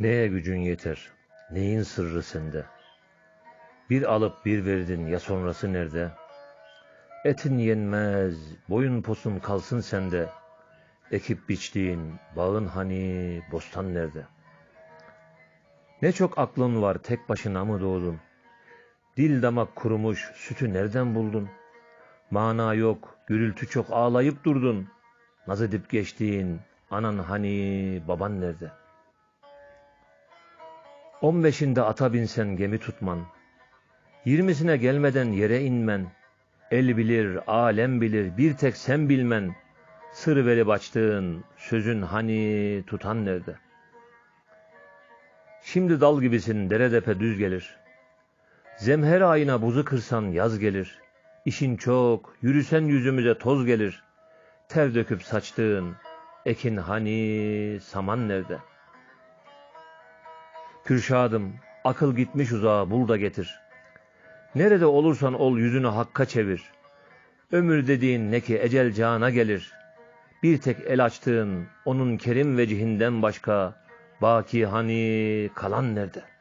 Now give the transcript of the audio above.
Neye gücün yeter? Neyin sırrı sende? Bir alıp bir verdin ya sonrası nerede? Etin yenmez, boyun posun kalsın sende. Ekip biçtiğin bağın hani, bostan nerede? Ne çok aklın var, tek başına mı doğdun? Dil damak kurumuş, sütü nereden buldun? Mana yok, gürültü çok ağlayıp durdun. Naz edip geçtiğin anan hani, baban nerede? On beşinde ata binsen gemi tutman, yirmisine gelmeden yere inmen, el bilir, alem bilir, bir tek sen bilmen, sır verip açtığın sözün hani tutan nerede? Şimdi dal gibisin, dere depe düz gelir. Zemher ayına buzu kırsan yaz gelir. İşin çok, yürüsen yüzümüze toz gelir. Ter döküp saçtığın ekin hani, saman nerede? Kürşadım, akıl gitmiş uzağa bul da getir. Nerede olursan ol yüzünü hakka çevir. Ömür dediğin ne ki ecel cana gelir. Bir tek el açtığın onun kerim vecihinden başka baki hani kalan nerede?''